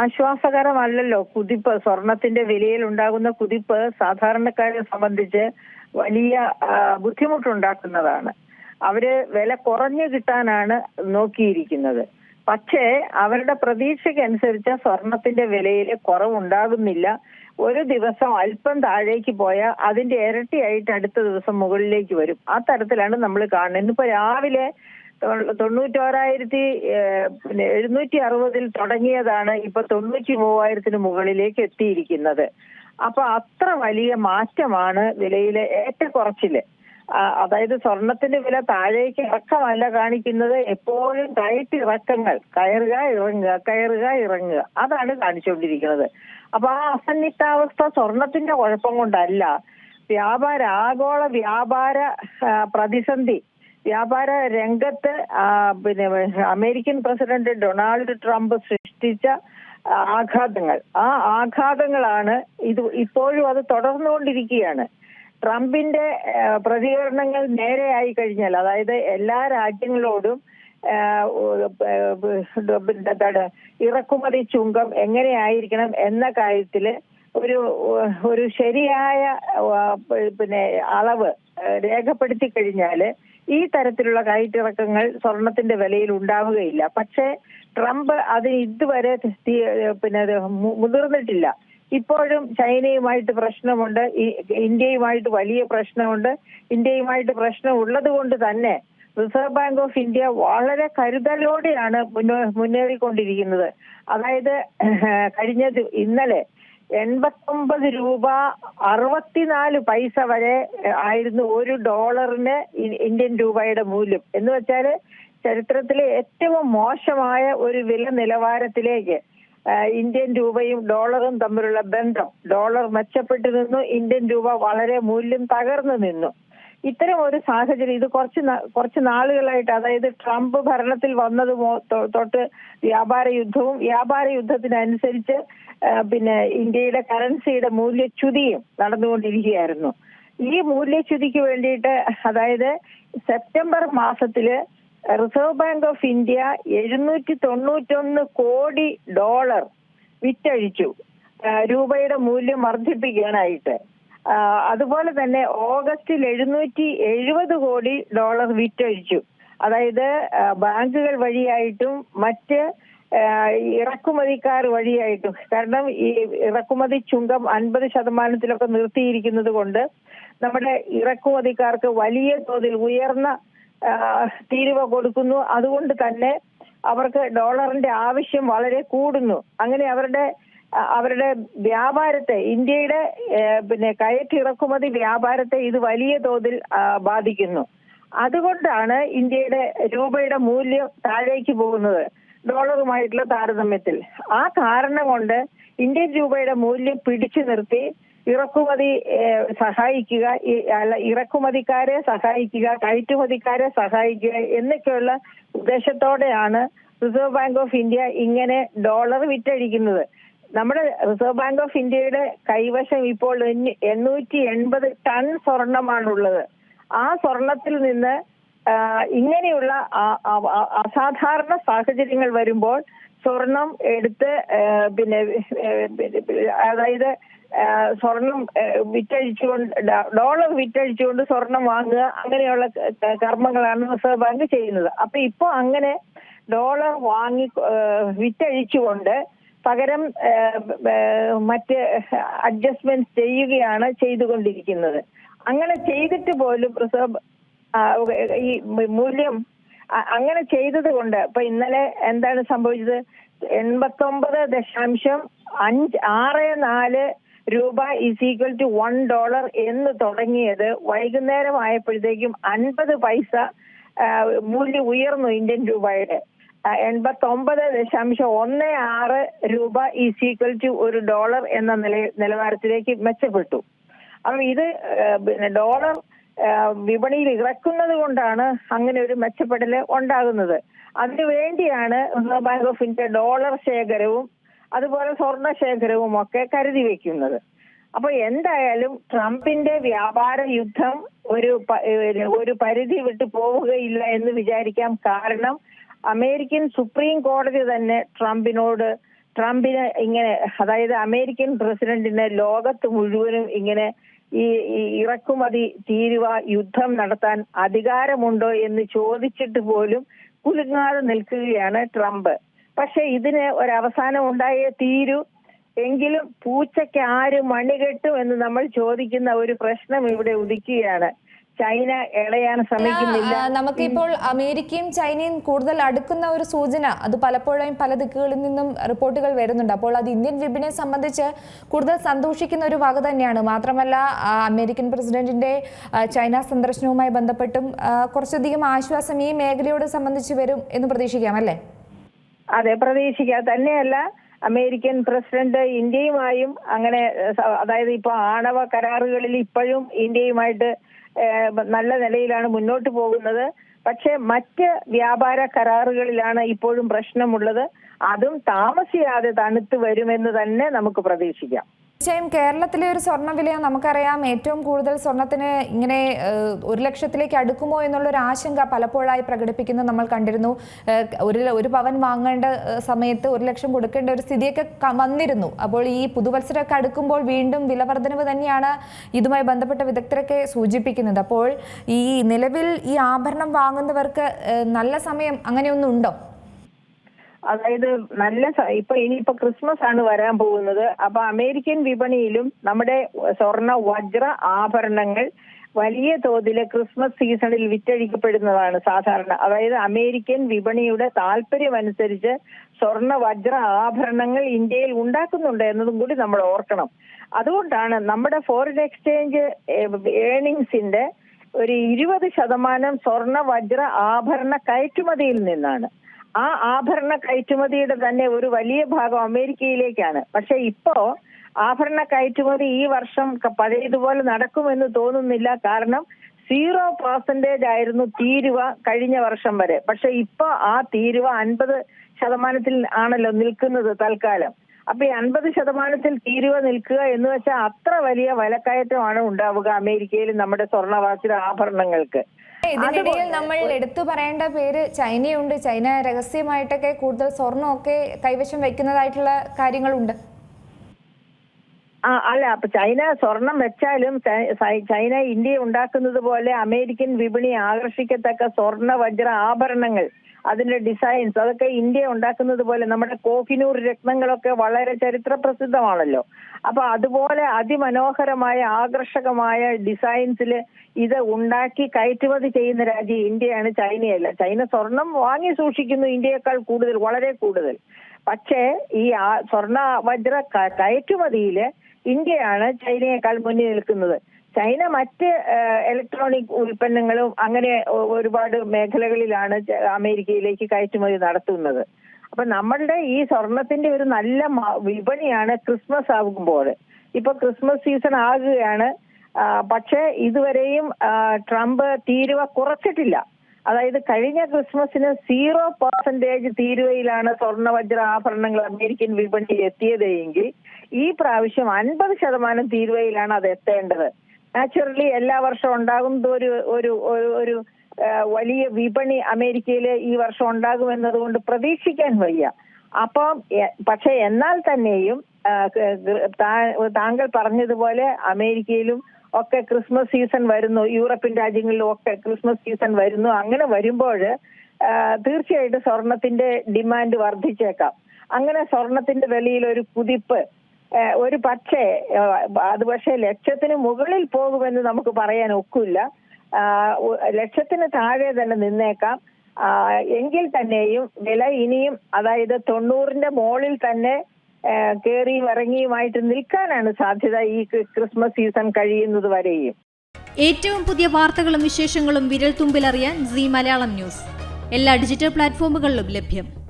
ആശ്വാസകരമല്ലല്ലോ. കുതിപ്പ് സ്വർണത്തിന്റെ വിലയിൽ ഉണ്ടാകുന്ന കുതിപ്പ് സാധാരണക്കാരെ സംബന്ധിച്ച് വലിയ ബുദ്ധിമുട്ടുണ്ടാക്കുന്നതാണ്. അവർ വില കുറഞ്ഞു കിട്ടാനാണ് നോക്കിയിരിക്കുന്നത്. പക്ഷേ അവരുടെ പ്രതീക്ഷയ്ക്കനുസരിച്ച് സ്വർണത്തിന്റെ വിലയിൽ കുറവുണ്ടാകുന്നില്ല. ഒരു ദിവസം അല്പം താഴേക്ക് പോയാൽ അതിന്റെ ഇരട്ടിയായിട്ട് അടുത്ത ദിവസം മുകളിലേക്ക് വരും. ആ തരത്തിലാണ് നമ്മൾ കാണുന്നത്. ഇന്നിപ്പോ രാവിലെ തൊണ്ണൂറ്റോരായിരത്തി പിന്നെ എഴുന്നൂറ്റി അറുപതിൽ തുടങ്ങിയതാണ് ഇപ്പൊ തൊണ്ണൂറ്റി മൂവായിരത്തിന് മുകളിലേക്ക് എത്തിയിരിക്കുന്നത്. അപ്പൊ അത്ര വലിയ മാറ്റമാണ് വിലയിലെ ഏറ്റക്കുറച്ചിൽ അതായത് സ്വർണത്തിന്റെ വില താഴേക്ക് ഇറക്കമല്ല കാണിക്കുന്നത്. എപ്പോഴും കയറ്റി ഇറക്കങ്ങൾ. കയറുക ഇറങ്ങുക കയറുക ഇറങ്ങുക. അതാണ് കാണിച്ചുകൊണ്ടിരിക്കുന്നത്. അപ്പൊ ആ അസന്നിഗ്ധാവസ്ഥ സ്വർണത്തിന്റെ കുഴപ്പം കൊണ്ടല്ല. വ്യാപാര ആഗോള വ്യാപാര പ്രതിസന്ധി വ്യാപാര രംഗത്ത് പിന്നെ അമേരിക്കൻ പ്രസിഡന്റ് ഡൊണാൾഡ് ട്രംപ് സൃഷ്ടിച്ച ആഘാതങ്ങൾ. ആ ആഘാതങ്ങളാണ് ഇത് ഇപ്പോഴും അത് തുടർന്നുകൊണ്ടിരിക്കുകയാണ്. ട്രംപിന്റെ പ്രതികരണങ്ങൾ നേരെയായി കഴിഞ്ഞാൽ അതായത് എല്ലാ രാജ്യങ്ങളോടും എന്താണ് ഇറക്കുമതി ചുങ്കം എങ്ങനെയായിരിക്കണം എന്ന കാര്യത്തിൽ ഒരു ഒരു ശരിയായ പിന്നെ അളവ് രേഖപ്പെടുത്തി കഴിഞ്ഞാൽ ഈ തരത്തിലുള്ള കയറ്റിറക്കങ്ങൾ സ്വർണത്തിന്റെ വിലയിൽ ഉണ്ടാവുകയില്ല. പക്ഷേ ട്രംപ് അത് ഇതുവരെ പിന്നെ മുതിർന്നിട്ടില്ല. ഇപ്പോഴും ചൈനയുമായിട്ട് പ്രശ്നമുണ്ട്. ഇന്ത്യയുമായിട്ട് വലിയ പ്രശ്നമുണ്ട്. ഇന്ത്യയുമായിട്ട് പ്രശ്നം ഉള്ളത് കൊണ്ട് തന്നെ റിസർവ് ബാങ്ക് ഓഫ് ഇന്ത്യ വളരെ കരുതലോടെയാണ് മുന്നേറിക്കൊണ്ടിരിക്കുന്നത്. അതായത് കഴിഞ്ഞ ഇന്നലെ എൺപത്തൊമ്പത് രൂപ അറുപത്തിനാല് പൈസ വരെ ആയിരുന്നു ഒരു ഡോളറിന് ഇന്ത്യൻ രൂപയുടെ മൂല്യം. എന്ന് വെച്ചാൽ ചരിത്രത്തിലെ ഏറ്റവും മോശമായ ഒരു വില നിലവാരത്തിലേക്ക് ഇന്ത്യൻ രൂപയും ഡോളറും തമ്മിലുള്ള ബന്ധം. ഡോളർ മെച്ചപ്പെട്ടു നിന്നു ഇന്ത്യൻ രൂപ വളരെ മൂല്യം തകർന്നു നിന്നു. ഇത്തരം ഒരു സാഹചര്യം ഇത് കുറച്ച് കുറച്ച് നാളുകളായിട്ട് അതായത് ട്രംപ് ഭരണത്തിൽ വന്നത് തൊട്ട് വ്യാപാര യുദ്ധവും വ്യാപാര യുദ്ധത്തിനനുസരിച്ച് പിന്നെ ഇന്ത്യയുടെ കറൻസിയുടെ മൂല്യച്യുതിയും നടന്നുകൊണ്ടിരിക്കുകയായിരുന്നു. ഈ മൂല്യച്യുതിക്ക് വേണ്ടിയിട്ട് അതായത് സെപ്റ്റംബർ മാസത്തിൽ റിസർവ് ബാങ്ക് ഓഫ് ഇന്ത്യ എഴുന്നൂറ്റി തൊണ്ണൂറ്റൊന്ന് കോടി ഡോളർ വിറ്റഴിച്ചു. രൂപയുടെ മൂല്യം വർദ്ധിപ്പിക്കാനായിട്ട്. അതുപോലെ തന്നെ ഓഗസ്റ്റിൽ എഴുന്നൂറ്റി എഴുപത് കോടി ഡോളർ വിറ്റഴിച്ചു. അതായത് ബാങ്കുകൾ വഴിയായിട്ടും മറ്റ് ഇറക്കുമതിക്കാർ വഴിയായിട്ടും. കാരണം ഈ ഇറക്കുമതി ചുങ്കം അൻപത് ശതമാനത്തിലൊക്കെ നിർത്തിയിരിക്കുന്നത് കൊണ്ട് നമ്മുടെ ഇറക്കുമതിക്കാർക്ക് വലിയ തോതിൽ ഉയർന്ന തീരുവ കൊടുക്കുന്നു. അതുകൊണ്ട് തന്നെ അവർക്ക് ഡോളറിന്റെ ആവശ്യം വളരെ കൂടുന്നു. അങ്ങനെ അവരുടെ അവരുടെ വ്യാപാരത്തെ ഇന്ത്യയുടെ പിന്നെ കയറ്റി ഇറക്കുമതി വ്യാപാരത്തെ ഇത് വലിയ തോതിൽ ബാധിക്കുന്നു. അതുകൊണ്ടാണ് ഇന്ത്യയുടെ രൂപയുടെ മൂല്യം താഴേക്ക് പോകുന്നത് ഡോളറുമായിട്ടുള്ള താരതമ്യത്തിൽ. ആ കാരണം കൊണ്ട് ഇന്ത്യൻ രൂപയുടെ മൂല്യം പിടിച്ചു നിർത്തി ഇറക്കുമതി സഹായിക്കുക അല്ല ഇറക്കുമതിക്കാരെ സഹായിക്കുക കയറ്റുമതിക്കാരെ സഹായിക്കുക എന്നൊക്കെയുള്ള ഉദ്ദേശത്തോടെയാണ് റിസർവ് ബാങ്ക് ഓഫ് ഇന്ത്യ ഇങ്ങനെ ഡോളർ വിറ്റഴിക്കുന്നത്. നമ്മുടെ റിസർവ് ബാങ്ക് ഓഫ് ഇന്ത്യയുടെ കൈവശം ഇപ്പോൾ എണ്ണ- എണ്ണൂറ്റി എൺപത് ടൺ സ്വർണമാണുള്ളത്. ആ സ്വർണത്തിൽ നിന്ന് ഇങ്ങനെയുള്ള അസാധാരണ സാഹചര്യങ്ങൾ വരുമ്പോൾ സ്വർണം എടുത്ത് പിന്നെ അതായത് സ്വർണം വിറ്റഴിച്ചുകൊണ്ട് ഡോളർ വിറ്റഴിച്ചുകൊണ്ട് സ്വർണം വാങ്ങുക അങ്ങനെയുള്ള കർമ്മങ്ങളാണ് റിസർവ് ബാങ്ക് ചെയ്യുന്നത്. അപ്പൊ ഇപ്പൊ അങ്ങനെ ഡോളർ വാങ്ങി വിറ്റഴിച്ചുകൊണ്ട് പകരം മറ്റ് അഡ്ജസ്റ്റ്മെന്റ് ചെയ്യുകയാണ് ചെയ്തുകൊണ്ടിരിക്കുന്നത്. അങ്ങനെ ചെയ്തിട്ട് പോലും റിസർവ് ഈ മൂല്യം അങ്ങനെ ചെയ്തത് കൊണ്ട് ഇപ്പൊ ഇന്നലെ എന്താണ് സംഭവിച്ചത്? എൺപത്തൊമ്പത് ദശാംശം അഞ്ച് ആറ് നാല് രൂപ is equal to one dollar എന്ന് തുടങ്ങിയത് വൈകുന്നേരം ആയപ്പോഴത്തേക്കും അൻപത് പൈസ മൂല്യം ഉയർന്നു ഇന്ത്യൻ രൂപയുടെ. എൺപത്തി ഒമ്പത് ദശാംശം ഒന്ന് ആറ് രൂപ ഈസ് ഈക്വൽ ടു ഒരു ഡോളർ എന്ന നില നിലവാരത്തിലേക്ക് മെച്ചപ്പെട്ടു. അപ്പൊ ഇത് പിന്നെ ഡോളർ വിപണിയിൽ ഇറക്കുന്നത് കൊണ്ടാണ് അങ്ങനെ ഒരു മെച്ചപ്പെടൽ ഉണ്ടാകുന്നത്. അതിനു വേണ്ടിയാണ് reserve bank of India dollar ശേഖരവും അതുപോലെ സ്വർണ ശേഖരവും ഒക്കെ കരുതി വെക്കുന്നത്. അപ്പൊ എന്തായാലും ട്രംപിന്റെ വ്യാപാര യുദ്ധം ഒരു ഒരു പരിധി വിട്ടു പോവുകയില്ല എന്ന് വിചാരിക്കാം കാരണം അമേരിക്കൻ സുപ്രീം കോടതി തന്നെ ട്രംപിനോട് ട്രംപിന് ഇങ്ങനെ അതായത് അമേരിക്കൻ പ്രസിഡന്റിനെ ലോകത്ത് മുഴുവനും ഇങ്ങനെ ഈ ഇറക്കുമതി തീരുവ യുദ്ധം നടത്താൻ അധികാരമുണ്ടോ എന്ന് ചോദിച്ചിട്ട് പോലും കുലുങ്ങാതെ നിൽക്കുകയാണ് ട്രംപ്. പക്ഷെ ഇതിന് ഒരവസാനം ഉണ്ടായേ തീരൂ എങ്കിലും പൂച്ചയ്ക്ക് ആര് മണികെട്ടും എന്ന് നമ്മൾ ചോദിക്കുന്ന ഒരു പ്രശ്നം ഇവിടെ ഉദിക്കുകയാണ്. ചൈന ഇളയാൻ ശ്രമിക്കുന്നില്ല. നമുക്കിപ്പോൾ അമേരിക്കയും ചൈനയും കൂടുതൽ അടുക്കുന്ന ഒരു സൂചന. അത് പലപ്പോഴും പല ദിക്കുകളിൽ നിന്നും റിപ്പോർട്ടുകൾ വരുന്നുണ്ട്. അപ്പോൾ അത് ഇന്ത്യൻ വിപണിയെ സംബന്ധിച്ച് കൂടുതൽ സന്തോഷിക്കുന്ന ഒരു വക തന്നെയാണ്. മാത്രമല്ല അമേരിക്കൻ പ്രസിഡന്റിന്റെ ചൈന സന്ദർശനവുമായി ബന്ധപ്പെട്ടും കുറച്ചധികം ആശ്വാസം ഈ മേഖലയോട് സംബന്ധിച്ച് വരും എന്ന് പ്രതീക്ഷിക്കാം അല്ലേ? അതെ പ്രതീക്ഷിക്കാം. തന്നെയല്ല അമേരിക്കൻ പ്രസിഡന്റ് ഇന്ത്യയുമായും അങ്ങനെ അതായത് ഇപ്പൊ ആണവ കരാറുകളിൽ ഇപ്പോഴും ഇന്ത്യയുമായിട്ട് നല്ല നിലയിലാണ് മുന്നോട്ട് പോകുന്നത്. പക്ഷേ മറ്റ് വ്യാപാര കരാറുകളിലാണ് ഇപ്പോഴും പ്രശ്നമുള്ളത്. അതും താമസിയാതെ തണുത്ത് വരുമെന്ന് തന്നെ നമുക്ക് പ്രതീക്ഷിക്കാം. തീർച്ചയായും കേരളത്തിലെ ഒരു സ്വർണ വില നമുക്കറിയാം. ഏറ്റവും കൂടുതൽ സ്വർണത്തിന് ഇങ്ങനെ ഒരു ലക്ഷത്തിലേക്ക് അടുക്കുമോ എന്നുള്ള ഒരു ആശങ്ക പലപ്പോഴായി പ്രകടിപ്പിക്കുന്നത് നമ്മൾ കണ്ടിരുന്നു. ഒരു ഒരു പവൻ വാങ്ങേണ്ട സമയത്ത് ഒരു ലക്ഷം കൊടുക്കേണ്ട ഒരു സ്ഥിതിയൊക്കെ വന്നിരുന്നു. അപ്പോൾ ഈ പുതുവത്സരമൊക്കെ അടുക്കുമ്പോൾ വീണ്ടും വിലവർദ്ധനവ് തന്നെയാണ് ഇതുമായി ബന്ധപ്പെട്ട വിദഗ്ധരൊക്കെ സൂചിപ്പിക്കുന്നത്. അപ്പോൾ ഈ നിലവിൽ ഈ ആഭരണം വാങ്ങുന്നവർക്ക് നല്ല സമയം അങ്ങനെയൊന്നും ഉണ്ടോ അതായത് നല്ല ഇപ്പൊ ഇനിയിപ്പോ ക്രിസ്മസ് ആണ് വരാൻ പോകുന്നത്. അപ്പൊ അമേരിക്കൻ വിപണിയിലും നമ്മുടെ സ്വർണ വജ്ര ആഭരണങ്ങൾ വലിയ തോതിൽ ക്രിസ്മസ് സീസണിൽ വിറ്റഴിക്കപ്പെടുന്നതാണ് സാധാരണ. അതായത് അമേരിക്കൻ വിപണിയുടെ താല്പര്യം അനുസരിച്ച് സ്വർണ വജ്ര ആഭരണങ്ങൾ ഇന്ത്യയിൽ ഉണ്ടാക്കുന്നുണ്ട് എന്നതും കൂടി നമ്മൾ ഓർക്കണം. അതുകൊണ്ടാണ് നമ്മുടെ ഫോറിൻ എക്സ്ചേഞ്ച് ഏണിങ്സിന്റെ ഒരു ഇരുപത് ശതമാനം സ്വർണ വജ്ര ആഭരണ കയറ്റുമതിയിൽ നിന്നാണ്. ആ ആഭരണ കയറ്റുമതിയുടെ തന്നെ ഒരു വലിയ ഭാഗം അമേരിക്കയിലേക്കാണ്. പക്ഷെ ഇപ്പോ ആഭരണ കയറ്റുമതി ഈ വർഷം പഴയതുപോലെ നടക്കുമെന്ന് തോന്നുന്നില്ല. കാരണം സീറോ പെർസെന്റേജ് ആയിരുന്നു തീരുവ കഴിഞ്ഞ വർഷം വരെ. പക്ഷെ ഇപ്പൊ ആ തീരുവ അൻപത് ശതമാനത്തിൽ ആണല്ലോ നിൽക്കുന്നത് തൽക്കാലം. അപ്പൊ ഈ അൻപത് ശതമാനത്തിൽ തീരുവ നിൽക്കുക എന്ന് വെച്ചാൽ അത്ര വലിയ വിലക്കയറ്റമാണ് ഉണ്ടാവുക അമേരിക്കയിൽ നമ്മുടെ സ്വർണവാസിത ആഭരണങ്ങൾക്ക്. ഇതിനിടയിൽ നമ്മൾ എടുത്തു പറയേണ്ട പേര് ചൈനയുണ്ട്. ചൈന രഹസ്യമായിട്ടൊക്കെ കൂടുതൽ സ്വർണമൊക്കെ കൈവശം വെക്കുന്നതായിട്ടുള്ള കാര്യങ്ങളുണ്ട്. ആ അല്ല അപ്പൊ ചൈന സ്വർണം വെച്ചാലും ചൈന ഇന്ത്യ ഉണ്ടാക്കുന്നത് പോലെ അമേരിക്കൻ വിപണി ആകർഷിക്കത്തക്ക സ്വർണ വജ്ര ആഭരണങ്ങൾ അതിന്റെ ഡിസൈൻസ് അതൊക്കെ ഇന്ത്യ ഉണ്ടാക്കുന്നത് പോലെ നമ്മുടെ കോഹിനൂർ രത്നങ്ങളൊക്കെ വളരെ ചരിത്ര പ്രസിദ്ധമാണല്ലോ അപ്പൊ അതുപോലെ അതിമനോഹരമായ ആകർഷകമായ ഡിസൈൻസിൽ ഇത് ഉണ്ടാക്കി കയറ്റുമതി ചെയ്യുന്ന രാജ്യം ഇന്ത്യയാണ് ചൈനയല്ല. ചൈന സ്വർണം വാങ്ങി സൂക്ഷിക്കുന്നു ഇന്ത്യയേക്കാൾ കൂടുതൽ വളരെ കൂടുതൽ. പക്ഷേ ഈ സ്വർണ വജ്ര കയറ്റുമതിയിൽ ഇന്ത്യയാണ് ചൈനയേക്കാൾ മുന്നിൽ നിൽക്കുന്നത്. ചൈന മറ്റ് ഇലക്ട്രോണിക് ഉൽപ്പന്നങ്ങളും അങ്ങനെ ഒരുപാട് മേഖലകളിലാണ് അമേരിക്കയിലേക്ക് കയറ്റുമതി നടത്തുന്നത്. അപ്പൊ നമ്മളുടെ ഈ സ്വർണത്തിന്റെ ഒരു നല്ല വിപണിയാണ് ക്രിസ്മസ് ആകുമ്പോൾ. ഇപ്പൊ ക്രിസ്മസ് സീസൺ ആകുകയാണ്. പക്ഷെ ഇതുവരെയും ട്രംപ് തീരുവ കുറച്ചിട്ടില്ല. അതായത് കഴിഞ്ഞ ക്രിസ്മസിന് സീറോ പെർസെന്റേജ് തീരുവയിലാണ് സ്വർണ വജ്ര ആഭരണങ്ങൾ അമേരിക്കൻ വിപണിയിൽ എത്തിയതെങ്കിൽ ഈ പ്രാവശ്യം അൻപത് ശതമാനം തീരുവയിലാണ് അത് എത്തേണ്ടത്. നാച്ചുറലി എല്ലാ വർഷവും ഉണ്ടാകുന്നത് ഒരു ഒരു ഒരു വലിയ വിപണി അമേരിക്കയിൽ ഈ വർഷം ഉണ്ടാകും എന്നതുകൊണ്ട് പ്രതീക്ഷിക്കാൻ വയ്യ. അപ്പം പക്ഷെ എന്നാൽ തന്നെയും താങ്കൾ പറഞ്ഞതുപോലെ അമേരിക്കയിലും ഒക്കെ ക്രിസ്മസ് സീസൺ വരുന്നു. യൂറോപ്യൻ രാജ്യങ്ങളിലും ഒക്കെ ക്രിസ്മസ് സീസൺ വരുന്നു. അങ്ങനെ വരുമ്പോൾ തീർച്ചയായിട്ടും സ്വർണത്തിന്റെ ഡിമാൻഡ് വർദ്ധിച്ചേക്കാം. അങ്ങനെ സ്വർണത്തിന്റെ വിലയിൽ ഒരു കുതിപ്പ് ഒരു പക്ഷേ അത് പക്ഷേ ലക്ഷത്തിന് മുകളിൽ പോകുമെന്ന് നമുക്ക് പറയാൻ ഒക്കില്ല. ലക്ഷത്തിന് താഴെ തന്നെ നിന്നേക്കാം. എങ്കിൽ തന്നെയും വില ഇനിയും അതായത് തൊണ്ണൂറിന്റെ മുകളിൽ തന്നെ കേറിയും ഇറങ്ങിയുമായിട്ട് നിൽക്കാനാണ് സാധ്യത ഈ ക്രിസ്മസ് സീസൺ കഴിയുന്നത് വരെയും. ഏറ്റവും പുതിയ വാർത്തകളും വിശേഷങ്ങളും വിരൽ തുമ്പിലറിയാൻ സി മലയാളം ന്യൂസ്. എല്ലാ ഡിജിറ്റൽ പ്ലാറ്റ്ഫോമുകളിലും ലഭ്യം.